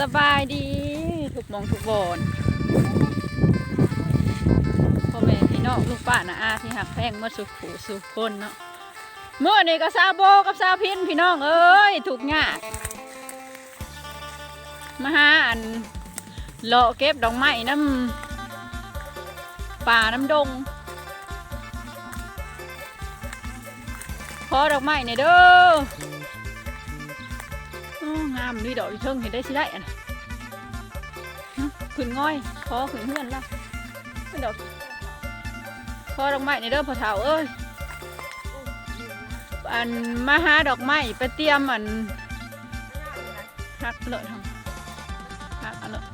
สบายดีทุกมองทุกบอนพ่อแม่พี่น้องลูกป้านาอาที่หักแพงเมื่อสุขผูสุขคนเนาะเมื่อนี้ก็ซาโบกับซาพินพี่น้องเอ้ยถูกงากมาหาอันเลาะเก็บดอกไม้น้ำป่าน้ำดงขอดอกไม้หน่ยเด้อ งามนี่ดอกอยู่เทิงเห็นได้สิได้อะนะขึ้นง่อยคอขึ้นเฮือนละไม่ดอกคอดอกไม้ในเด้อพ่อเฒ่าเอ้ยอันมาหาดอกไม้ไปเตรียมอันหักเลอะทำหักอันเลอะ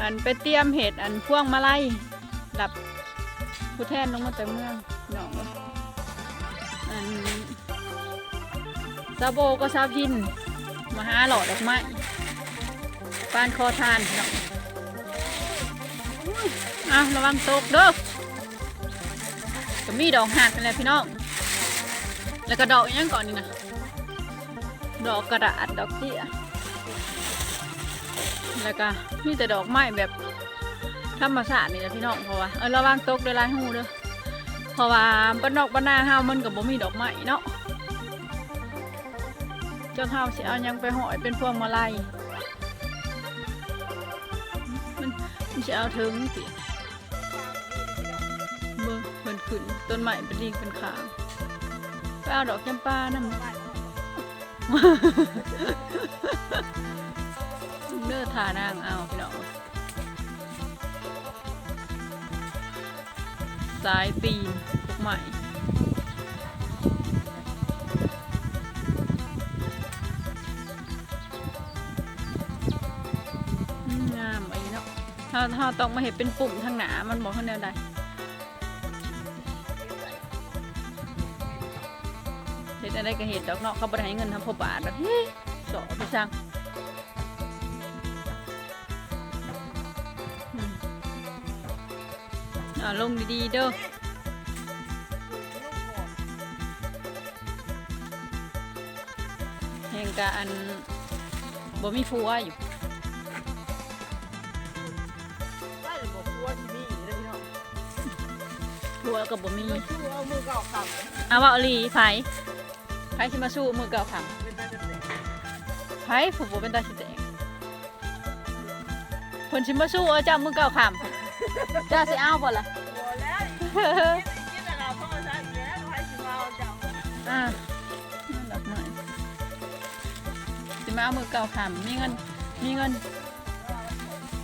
อันไปเตรียมเห็ดอันพ่วงมาลัยหลับผู้แทนลงมาแต่เมืองหนองอันซาโบก็ซาพิน มาหาหลอดดอกไม้ปานคอทานพี่น้องอะระวังตกเด้อก็มีดอกหักนั่นแหละพี่น้อง แล้วก็ดอกอยังก่อนนี่นะดอกกระดาษดอกเตี้ยแล้วก็มีแต่ดอกไม้แบบธรรมชาตินี่แหละพี่น้องเพราะว่าเออระวังตกเด้อลายหูเด้อเพราะว่าบ้านนอกบ้านนาเฮามันก็บ่มีดอกไม้เนาะ จ้าเท่าสิเอายังไปห่อยเป็นพวงมาลัยมันมันจะเอาถึงสิเมื่อมันขึ้นต้นใหม่เป็นดิงเป็นขางไปเอาดอกจำปานั่นเนื้อทานางเอาพี่น้องสายปีนพวกใหม่ะถ้าถ้าต้องมาเห็นเป็นปุ่มทางหนามันบอกข้างแนวใดเห็นอะไรก็เห็นดอกเนาะเขาบริหารเงินทำพอบาทแบบเฮ้ยสอไปสั่งอ่าลงดีๆเด้อแห่งกะอันบ่มีฟัวอยู่ ฟัวกับบ่มีไม่ชื่อเอามือเก่าขับเอาว่าอลีไผไผสิมาสู้มือเก่าขังเป็นได้จะเสร็จไผผูกบ่เป็นตาสิแตกเพิ่นสิมาสู้เอาเจ้ามือเก่าขังเจ้าสิเอาบ่ล่ะหัวแล้วนี่แต่เราพ่อใช้แล้วให้ชิมาเอาจับอ่าดอกหน่อยสิมาเอามือเก่าขังมีเงิน มีเงิน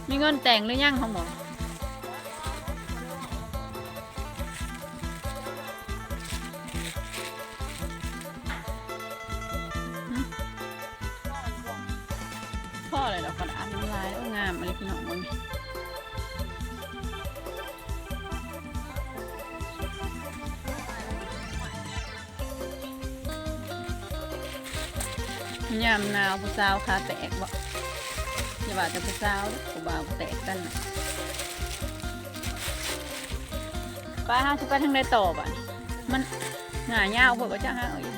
มีเงินแต่งหรือยังของหมอายโอ้งามอะไรพี่น้องมึงยามนาวผู้สาวขาแตกบ่อย่าว่าแต่ผู้สาวผู้บ่าวแตกกันน่ะไปห้าสิไปทางใดต่อบ่ะมันหงายาวบ่ก็จะห้าอีก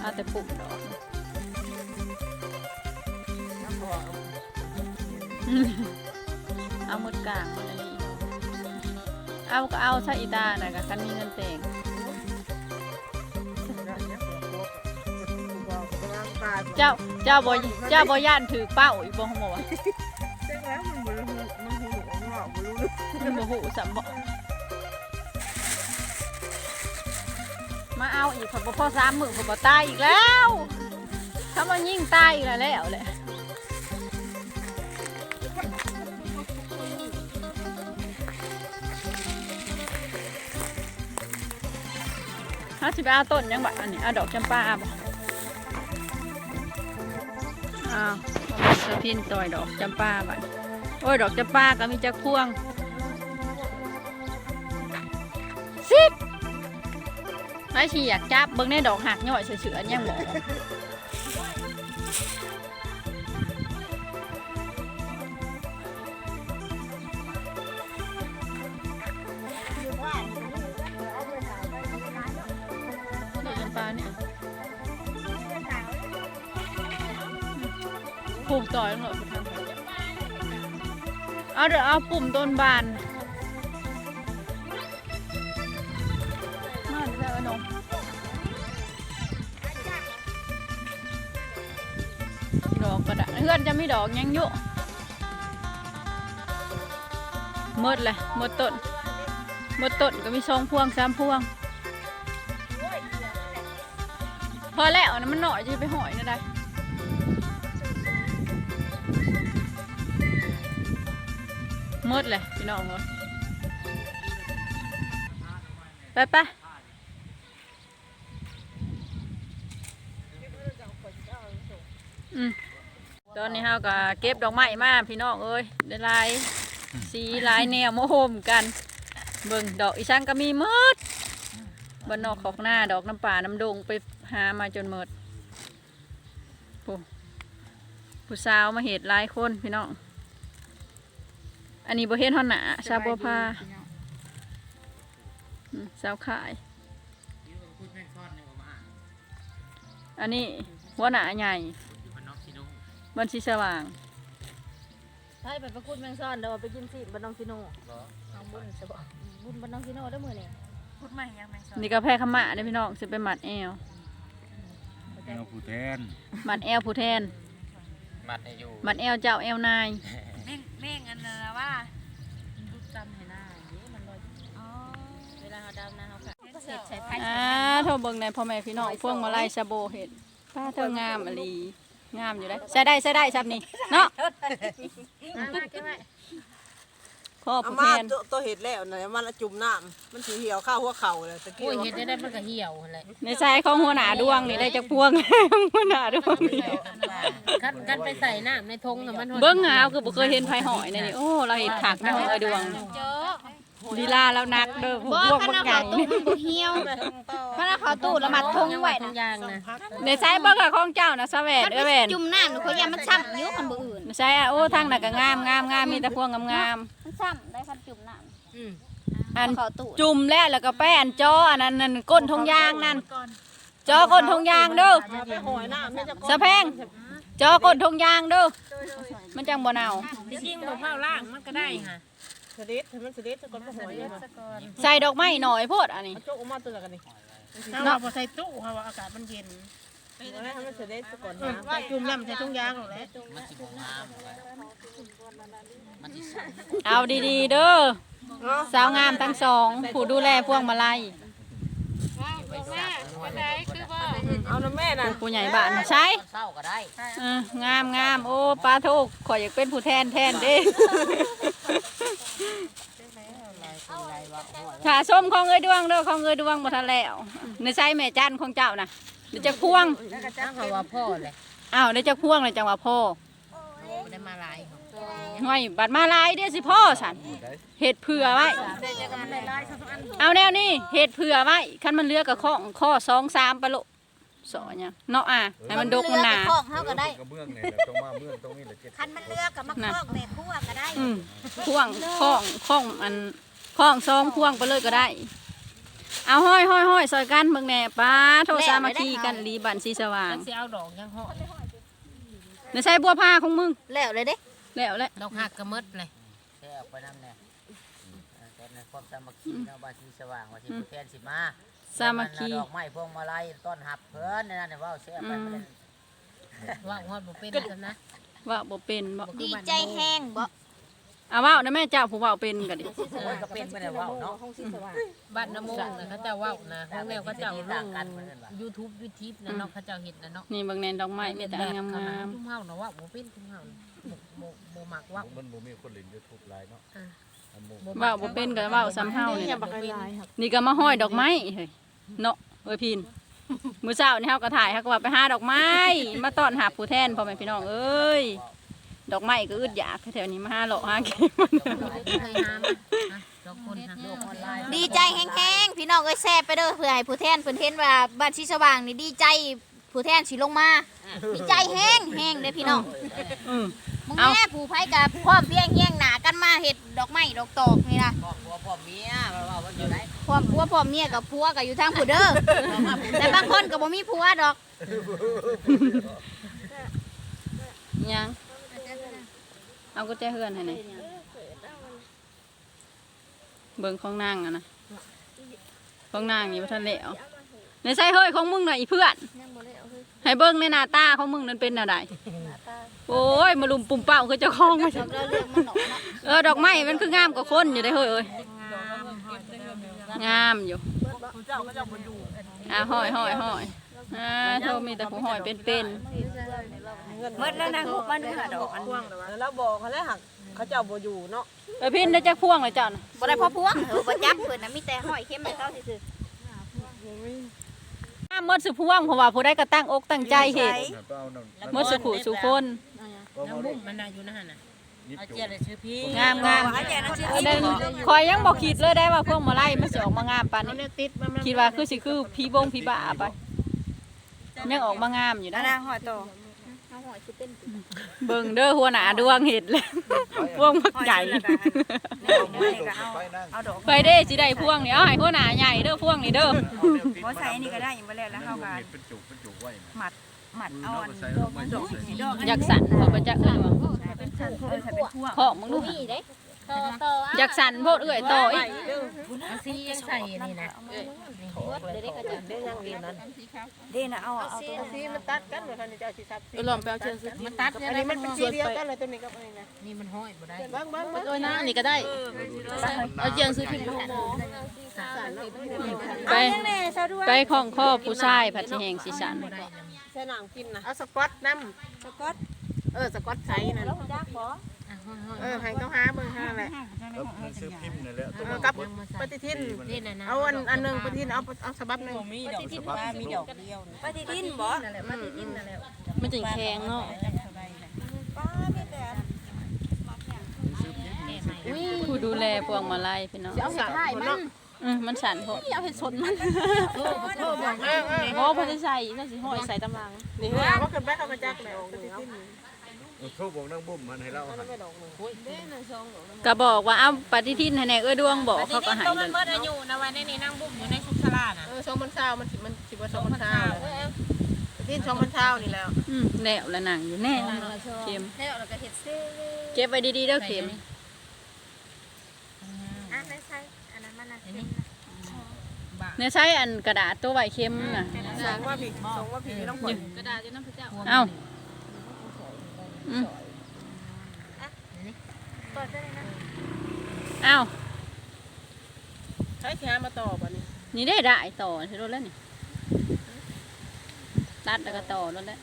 เอาแต่ปุ่มดอก เอาหมดกลางหมดอันนี้เอาก็เอาซะอีตาน่ะก็คันมีเงินแต่งเจ้าเจ้าบ่เจ้าบ่ย่านถือเป้าอีกบ่ฮู้บ่วะเจ๊แล้วมันมันมันหูหนูของเราไม่รู้เลยมันบ่ฮู้สำบ่มาเอาอีกพอบ่พอสามมื้อพอบ่ตายอีกแล้วถ้ามันยิ่งตายอีกแล้วแล้วแหละ เฮาสิไปเอาต้นยังบ่อันนี้เอาดอกจำปาบ่อ้าวเอาไปสะพินต่อยดอกจำปาบ่โอ้ยดอกจำปาก็มีจักพวงสิบไม่ชีอยากจับเบิ้งในดอกหักย่อยเฉยๆยังบอก ดอกจำปาเนี่ยผูกต่อยหน่อยเอาเดี๋ยวเอาปุ่มต้นบานมาเดี๋ยวเอานมดอกก็ได้เพื่อนจะไม่ดอกยังอยู่หมดเลยหมดต้นหมดต้นก็มีสองพวงสามพวง พอแล้วนะมันหน่อยจะไปหอยนะได้หมดเลยพี่น้องหมดไปไปอืมตอนนี้เฮาก็เก็บดอกไม้มาพี่น้องเอ้ยได้ลายสีลายแนวมโฮมกัน เบิ่งดอกอีช่างก็มีหมดบนนอกขอกหน้าดอกน้ำป่าน้ำดงไป หามาจนหมดผู้ผู้สาวมาเหตุหลายคนพี่น้อง อันนี้บ่เฮ็ดฮอนหนาชาวบัวพาอืมสาวขาย อันนี้หัวหน้าใหญ่บันชีสว่างใช่ไปประกุดแมงซ่อนเดี๋ยวไปกินสิบันน้องซิโน่ทางบุญจะบอกบุญบันน้องซิโน่ได้มือนี่พูดใหม่ยังแมงซ่อนนี่ก็แพ้ขมะเด้อพี่น้องสิไปหมัดแอว แนวผู้แทนหมัดแอวผู้แทน มัดให้อยู่หมัดแอวเจ้าแอวนายแม่งแม่งอันนั้นนะว่าดูจำให้หน้าเดี๋ยวมันลอยเวลาเขาดำนะเขาค่ะเสร็จใช้ไผ่อ่าโทรเบิ่งในพ่อแม่พี่น้องพวงมาลัยชาโบเห็ดป้าเธองามอหลีงามอยู่ได้ใส่ได้ใส่ได้ซับนี่เนาะมาเก็บไว้ พ่อเอาผู้มาแทนตัวตัวเห็ดแล้วนะมันละจุ่มน้ำมันสีเหี่ยวข้าวหัวเข่าเลยตะกี้โอ้ยเห็ดได้ได้มันก็เหี่ยวแหละในใจของหัวหน้าดวงนี่ได้จากพวง หัวหน้าดวงนี่กันกันไปใส่น้ำในทงน่ะมันเบิ่งหาวคือบ่เคยเห็นไผหอยในนี่โอ้เราเห็ดขากน้องเอ้ยดวงเจอลีลาแล้วนักเด้อผู้พวกบักใหญ่เหี่ยวพระนครตู้ละมัดทงไว้ทุนะกอย่างนะในใจบ่กับของเจ้านะสะแหวนเอ้ยแหวนจุ่มน้ำหนูเขายามันซ้ำอยุ่คนบ่อื่น ในใจอะโอ้ทางน่ะก็งามงามงามมีแต่พวงงามมัน ซ้ำได้คันจุ่มน้อืมๆอันำเขาตู้จุ่มแล้วแล้วก็แป้นจออันนั้นนั่นก้นทงยางนั่นจอก้นทงยางเด้อเอาไปหอยน้ำไม่จะสะแพงจอก้นทงยางเด้อมันจังบ่เน่าจริงๆบ่เผาล่างมันก็ได้ค่ะสลิดให้มันสลิดจะก่อนไปหอยเลยใส่ดอกไม้หน่อยโพดอันนี้เอาโจ๊กออกมาตัวกันนี่ถ้าว่าพอใส่ตู้ค่ะว่าอากาศมันเย็น ให้มันสลิดจะก่อนนะใส่จุ่มน้ำใส่ทุ่งยางหรอกแหละเอาดีๆเด้อสาวงามทั้งสอง ผู้ดูแลพวงมาลัยเอาน้ำแม่น่ะผู้ใหญ่บ้านใช้เศร้าก็ได้เอองามงามโอ้ปลาโทกข่อยอยากเป็นผู้แทนแทนเด้ขาส้มของเอ้ยดวงเด้อของเอ้ยดวงบ่ทันแล้วในใช้แม่จันของเจ้าน่ะ เดี๋ยวจะพวงจ้างเขาว่าพ่อเลยอ้าวเดี๋ยวจะพวงเลยจังหวะพ่อไม่ได้มาหลายห้อยบัดมาลายเด้อสิพ่อสันเห็ดเผื่อไว้ เอาแนวนี้เห็ดเผื่อไว้คันมันเหลือกับข้อข้อสองสามปะโลสอเนี่ยเนาะอะให้มันดกมันหนาคอกเฮาก็ได้กระเบื้องเนี่ยแหละต้องมาเบื้องตรงนี้แหละเจ็ดคันมันเลือกกับมะคอกแม่คั่วก็ได้อืมพ่วงข้องข้องอันข้องซองพ่วงไปเลยก็ได้ เอาห้อยห้อยห้อยซอยกันเบิ่งแหน่ป้าโทรสามัคคีกันรีบันสีสว่างมันสิเอาดอกยังห่อในใช้บัวผ้าของมึงแล้วเลยเด้แล้วแหละดอกหักกระมดเลยแค่ออกไปน้ำเนี่ยแต่ในความสามัคคีเนาะบางทีสว่างว่าสิผู้แทนสิมาสามัคคีดอกไม้พวงมาลัยต้อนรับเพิ่นนั่นน่ะเว้าเสียไปมันว่าฮอดบ่เป็นกันนะว่าบ่เป็นบ่ดีใจแห้งบ่ เอาเว่านะแม่เจ้าผู้เว่าเป็นกันดิโอ้ยก็เป็นไปได้เว้าเนาะบ้านน้ำมงนะเขาเจ้าเว้านะของแนวเขาเจ้าลต่างงกันเหมือนกันว่ะยูทูบยูทิปนะเนาะเขาเจ้าเห็นนะเนาะนี่เบางแนนดอกไม้มีแต่อันงามทุ่มเฮาเนาะว่าบ่เป็นทุ่มเฮาบ่บ่มักว่ามันบ่มีคนเล่นยูทูบไลน์เนาะอันหมู่ๆเว่าบ่เป็นก็เว่าซ้ำเฮานี่อย่าล่ะบักลายครับนี่ก็มาห้อยดอกไม้เฮ้ยเนาะเอ้ยพินมื้อเช้านี่เฮาก็ถ่ายเฮาก็ว่าไปหาดอกไม้ มาต้อนรับผู้แทนพ่อแม่พี่น้องเอ้ย ดอกไม้ก็อึดอยากแถวๆนี้มาหาเลาะหาเก็บมันเคยหามาดอกคนนะดอกออนไลน์ดีใจแห้งๆพี่น้องเอ้ยแซ่บไปเด้อเพื่อให้ผู้แทนเพิ่นเห็นว่าบ้านชีสว่างนี่ดีใจผู้แทนสิลงมาดีใจแห้งแห้งเด้อพี่น้องอืมมึงเอาแม่ผู้ไผกับพร้อมเพียงเฮียงหนากันมาเฮ็ดดอกไม้ดอกตอกนี่ล่ะพ่อผัวพ่อเมียว่าว่าว่าอยู่ไหนพร้อมผัวพร้อมเมียกับผัวก็อยู่ทางผู้เด้อแต่บางคนก็บ่มีผัวดอกยัง เอากุญแจเฮือนให้หน่อยเบิ่งของนางอะนะของนางนี่บ่ทันแล้วในใส่เฮ้ยของมึงหน่อยอีเพื่อนยังบ่ได้เอาคือให้เบิ่งในหน้าตาของมึงนั่นเป็นอะไรโอ้ยมาลุมปุ่มเป้าคือเจ้าของมันเราเรื่องมันหนอกเนาะเออดอกไม้มันคืองามกว่าคนอยู่ได้เฮ้ยเอ้ยงามอยู่ผู้เจ้าก็เจ้าบ่อยู่อ่าห้อยห้อยห้อย อ่าเท่ามีแต่ผู้ห้อยเป็นเป็นเงินเบิดแล้วนางหุบมาดูหาดอกพ่วงแล้วบอกเขาแล้วหักเขาเจ้าบ่อยู่เนาะๆเออพินได้จักพ่วงเลยเจ้าน่ะบ่ได้พอพวงเออบ่จับเพิ่นน่ะมีแต่ห้อยเข้มให้เขาซื่องามหมดสุพวงเพราะว่าผู้ใดก็ตั้งอกตั้งใจเฮ็ดเอาน้ำหมดสุขุสุคนน้ำบุ้มมันน่ะอยู่นั่นน่ะนิดเอาจุเจียเลยชื่อพี่งามงามอันนั้นคอยยังบอกคิดเลยได้ว่าพวกมาไล่มันสิออกมางามปานเอานี้เนี่ยติดมันมันคิดว่าคือสิคือผีบงผีบ้าไป ยังออกมางามอยู่นะๆนางห้อยโตเอาห้อยสิเป็นเบิ่งเด้อหัวหน้าดวงเห็ดเลยพวงมักใหญ่ไปนั่งเอาดอกไปเด้สิได้พวงนี่เอาให้หัวหน้าใหญ่เด้อพวงนี่เด้อบ่ใส่นี่ก็ได้บ่แล้วแล้วเฮาก็เป็นจุกเป็นจุกไว้หมัดเอาอันใส่ลงไปดอกอยากสั่นเพราะว่าจะเอื้อยว่าเป็นพวงเออใส่เป็นพวงเพาะมึงดูมีเด้ ต่อต่ออยากสั่นโพดเอื้อยต่ออีกซียังใส่นี่นะเดี๋ยวได้ก็จะได้ยังอยู่นั้นเด้น่ะเอาเอาตัวซีมันตัดกันเหมือนกันเจ้าสิซับซีลองไปเอาเชือกสิมันตัดอันนี้มันเป็นสีเดียวกันเลยตัวนี้กับอันนี้นะนี่มันห้อยบ่ได้บ้างบ้างบ้างโอ้ยนะนี่ก็ได้เอาเจียงซื้อพิมพ์ไปไปของข้อผู้ชายผัดสิแหงสิสันใส่น้ำกินนะเอาสกอตน้ำสกอตเออสกอตใสนั่น เออให้เขาหาเบิ่งหาแหละแล้วมันซื้อพิมพ์นี่แหละเออกับปฏิทินเอาอันอันนึงปฏิทินเอาเอาฉบับนึงมีดอกสบามีดอกเดียวปฏิทินบ่มันจึงแข็งเนาะผู้ดูแลพวงมาลัยพี่น้องเอาสายมันอืมมันสั่นพอเอาให้สดมันโทรบอกเออเออโอ้พอจะใส่น่าสิห้อยใส่ตำลังนี่ฮะว่าขึ้นไปเขามาจักแล้วปฏิทิน โทรบอกนั่งบุ้มมันให้เราให้ก็บอกว่าเอาปฏิทินให้แน่เอ้อดวงบอกเขาก็ใหายเลยอายุนะวันนี้นี่นั่งบุ้มอยู่ในชุกชลาน่ะเออสองพันเช้ามันสิมันสิว่าสองพันเช้าปฏิทินสองพันเช้านี่แล้วอืมแล้วละหนังอยู่แน่เข็มแล้วเราก็เฮ็ดเซ่เก็บไว้ดีๆเด้อเข็มอะได้ใส่อันนั้นมันน่ะเข็มเนี่ยใช้อันกระดาษตัวไว้เข็มน่ะสองว่าผิดสองว่าผิดต้องผลกระดาษจะน้ำพระเจ้าเอ้า อืมเปิดได้เลยนะเอ้าใช้แค่มาต่อป่ะนี่นี่ได้ได้ต่อใช่รถแล้วนี่ตัดแล้วก็ต่อรถแล้ว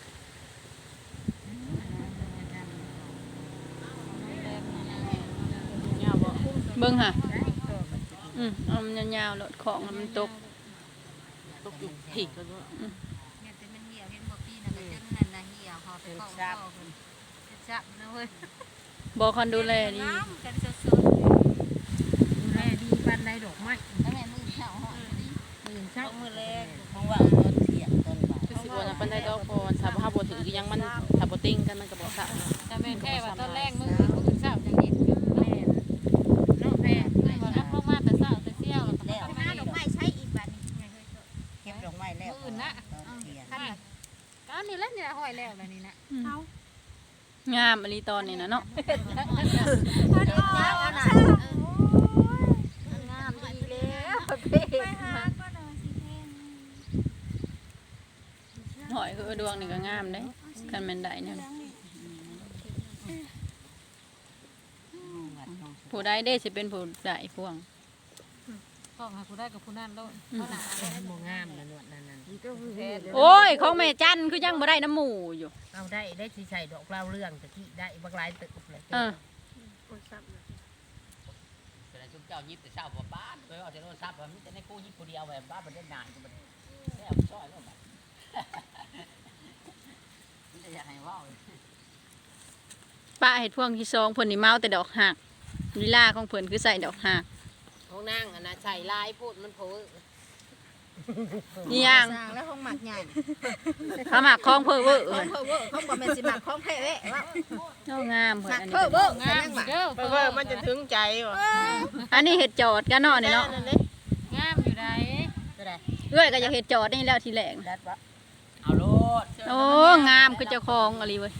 เบิ่งค่ะ อืมเอามันยาวๆรถของมันตก ตกอยู่ผิดก็เนี่ยแต่มันเหี่ยวเห็นบ่ปีน่ะก็จนนั่นน่ะเหี่ยวหอบเข้าเข้า จับนะเว้ยบอกคนดูแลดีน้ำกันสดดูแลดีปันใดดอกไม้ๆแล้วแม่มือเช้าหอดดีมื่นเช้ามือแรกเพราะว่าเอาเถียงต้นบ่าคือสิบวันปันได้ดอกพอถ้าบ่ถ้าบ่ถือยังมันถ้าบ่ติ้งกันมันก็บ่สะแต่แม่แค่ว่าตอนแรกมือมือเช้าจังเห็นคือแม่เนาะแม่ว่ารับลงมาแต่เช้าแต่เที่ยวแล้วก็แล้วหน้าดอกไม้ใช้อีกบัดนี้ไงเฮ้ยเก็บดอกไม้แล้วตอนเถียงก็นี่แหละนี่ห้อยแล้วแล้วนี่นะ งามอลีตอนนี้นะเนาะพอดีแล้วอันน่ะงามดีแล้วเพ่ไปหาก็นอนสิเพนหอยคือดวงนี่ก็งามเด้กันแม่นได้เนี่ยผู้ใดได้สิเป็นผู้ใดพวง ต้องหาผู้ได้กับผู้นั้นโลดบ่งามนะนวดนั่นนั่นโอ้ยของแม่จันคือยังบ่ได้น้ำหมูอยู่ เอาได้ได้สิใส่ดอกเล่าเรื่องตะกี้ได้บักหลายตึกเลยเออแต่ชุมเจ้ายิบแต่เช้าบ่บ้านไปเอาแต่โทรศัพท์มันจะในกูยิบผู้เดียวแบบบ้านมันได้นานกูมันแซ่บซอยแล้วแบบมันจะอยากให้ว้าวป้าเฮ็ดพวงที่สองเพิ่นนี่เมาแต่ดอกหักลีลาของเพิ่นคือใส่ดอกหักของ นางอันน่ะใส่ลายพูดมันโผล่นี่ยังสร้างแล้วห้องหมักใหญ่เขาหมักของเพิ่นเว้อห้องเพอเวอร์ห้องบ่แม่นสิหมักห้องแพ้เว้ยว่าเจ้างามเพิ่หนมักอันเพนี้อเวอร์งามอยู่เด้อเพราะว่ามันจะถึงใจว่ะอันนี้เฮ็ดจอดกันเนาะนี่เนาะนั่นเลยงามอยู่ได้ก็ได้เอ้ยก็อยากเฮ็ดจอดนี่แล้วทีแรกดัดวะเอาโลดโอ้งามคือเจ้าของอะไรเว้ย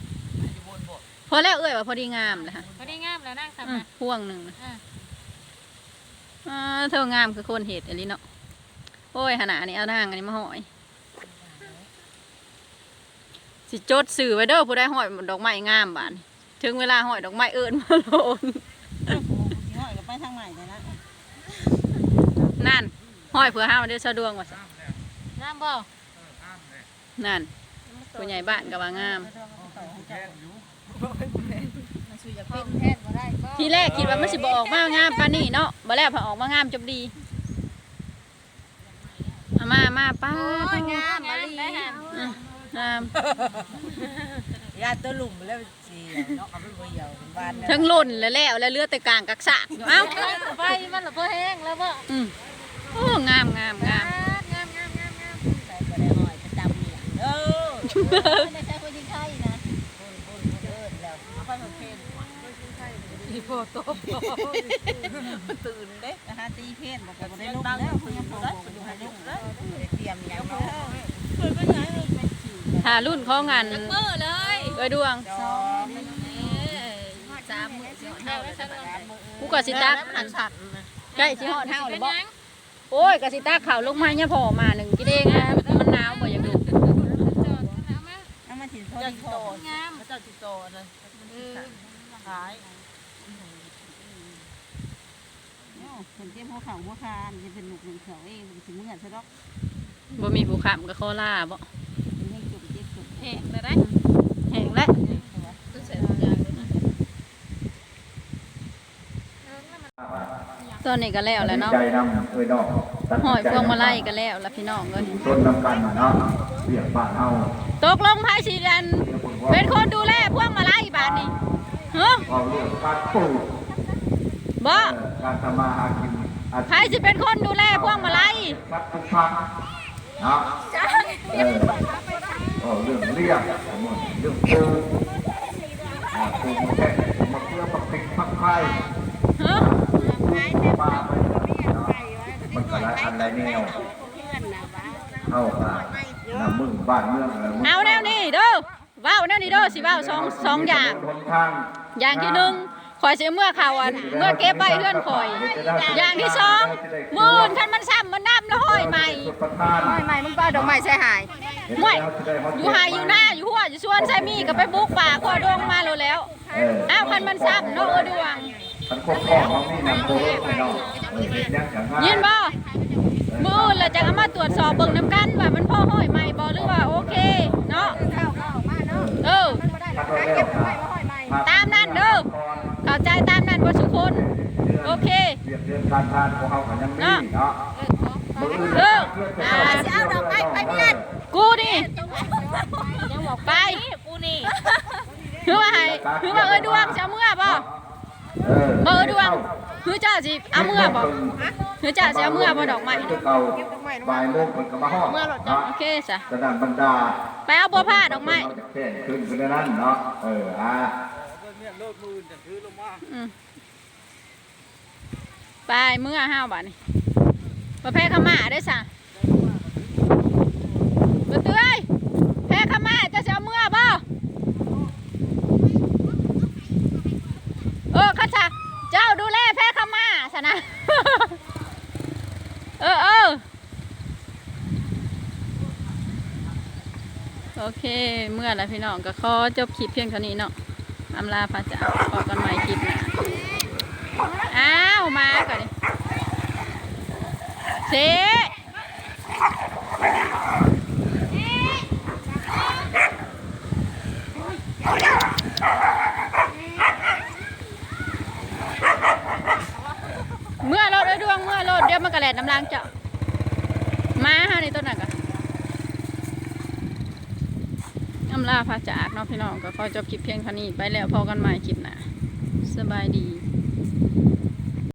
อยู่บนบกอแล้วเอ้ยว่าพอดีงามเลยฮะก็ได้งามแล้วนั่งอืทำมนะพวงหนึ่งนะอ่า อ่าเท่างามคือคนเห็ดอันนี้เนาะ โอ้ยขนาดนี้เอาทางอันนี้มาห้อย สิจดสื่อไว้เด้อผู้ได้ห้อยดอกไม้งามบานถึงเวลาห้อยดอกไม้เอิญมาโลนห้อยก็ไปทางไหนเลยนะนั่นห้อยเพื่อห้ามเด้อสะดวงว่าซะงามบ่นั่นผู้ใหญ่บ้านก็ว่างามมันสุอยากเป็นแทนบ่ได้บ่ ทีแรกคิดว่ามันสิบ่ออกมางามปานนี้เนาะบ่แล้วพอออกมางามจบดีเอามามาป้างามมาลีอะงามยาตัวหลุมแล้วสิเนาะมันบ่เหี่ยวเป็นบ้านทั้งหล่นแล้วแล้วแล้วเหลือแต่กลางกักสากอยู่เอ้าไปมันละบ่แห้งแล้วบ่อืมโอ้งามงามงามงามงามงามงามใส่บ่ได้ห้อยประจำเนี่ยเด้อ ไม่ใช่คนยิงไข่นะ เดินแล้วเอาค่อยมาเพลน อีโฟโต้ตื่นเด้นะฮะตีเพลนบอกว่าบ่ได้ลุกแล้วคุณยังบอกอยู่ให้ลุกแล้วเตรียมหยังเนาะหารุ่นของงานมือเลยเอ้ยดวงสองสามมือสิเฮาได้สักกูก็สิตักอันสั่นใกล้สิฮอดเฮาแล้วบ่โอ้ยก็สิตักข้าวลงมาเนี่ยพอมาหนึ่งกิเด้งนะมันหนาวบ่อยากดูเอามาถิ่นโทษที่โตงามพระเจ้าจิโตนะขาย เป็นเจ็บหัวเข่าหัวคานจะเป็นหนุกหนึ่งเขาเองมันถึงเมื่อซะดอกบ่มีผู้ขามก็ขอลาบ่มันยังจุกเจ็บจุกแห้งได้ได้แห้งแล้วตอนนี้ก็แล้วแล้วเนาะใจนำเอ้ยดอกตัดหอยใจพวงมาลัยก็แล้วแล้วพี่น้องเอ้ยต้นนำกันน่ะเนาะเรียกบ้านเฮาตกลงไผสิเรียนเป็นคนดูแลพวงมาลัยบาดนี้ ฮะเอาเรื่องการปลูกบ่เอ่อการทำมาหากินอาไผสิเป็นคนดูแลพวงมาลัยสักทุกครั้งเนาะเออเอาเรื่องเรียกทั้งหมดเรื่องปลูกอ่าปลูกมะแค่มะเขือมะพริกผักไผ่ฮะปลาไปเนาะมันก็หลายอันหลายแนวเข้ามาน้ำมึงบ้านเมืองอะไรมึงเอาแนวนี้เด้อเว้าแนวนี้เด้อสิเว้าสองสองอย่างหนทาง อย่างที่หนึ่งข่อยสิเมื่อข่าวอันเมื่อเก็บไว้เพื่อนข่อย อย่างที่สองมื่นคันมันซ้ำมันน้ำแล้วห้อยใหม่ประธานห้อยใหม่มึงป้าดอกไม้ใส่หายห่วยอยู่หายอยู่หน้าอยู่หัวอยู่สวนใส่มีก็ไปบุกป่าขอดวงมาแล้วแล้วเอออ้าวคันมันซ้ำเนาะเออดวงมันครบข้อของนี่นำโคโรไปเนาะเออเป็นยังอย่างยินบ่มืออื่นเราจะเอามาตรวจสอบเบิ่งน้ำกันว่ามันพ่อห้อยใหม่บ่หรือว่าโอเคเนาะ เออ ตามนั้นเด้อเข้าใจตามนั้นว่าสุคน โอเคเรียกเดือนการทานของเขากันยังมีเนาะมืออื่นเอออ่าสิเอาดอกไม้ไปเมียนกูนี่ไปกูนี่คือว่าให้คือว่าเอ้ยดวงจะเอาเมื่อบ่เออเออดวง คือเจ้าสิเอาเมื่อบ่คือเจ้าสิเอาเมื่อบ่ดอกไม้คือเก่าบ่ายโมงคนก็มาฮอดเนาะโอเคจ้ะกระดานบรรดาไปเอาบัวผ้าดอกไม้เราจะแข่งขึ้นกันในนั้นเนาะเอออ่าอืมไปเมื่อห้าบาทนี่มาแพ้ขาวหมาได้อสะมาเตื้อยแพ้ขาวหมาจะจะเอาเมื่อบ่เออข้าจะเจ้าดูแลแพ้ข ชนะ เออเออโอเค เมื่อแล้วพี่น้องก็ขอจบคลิปเพียงเท่านี้เนาะอำลาพระเจ้าพอกันใหม่คลิปหน้าอ้าว มาก่อนดิเสเมื่อรถไอ้ด เมื่อรถเดี๋ยวมันกระแลดน้ำล้างเจาะมาฮะในต้นนั้นก่อนอำลาพระจากเนาะพี่น้องก็ขอจบคลิปเพียงเท่านี้ไปแล้วพอกันใหม่คลิปหน้าสบายดี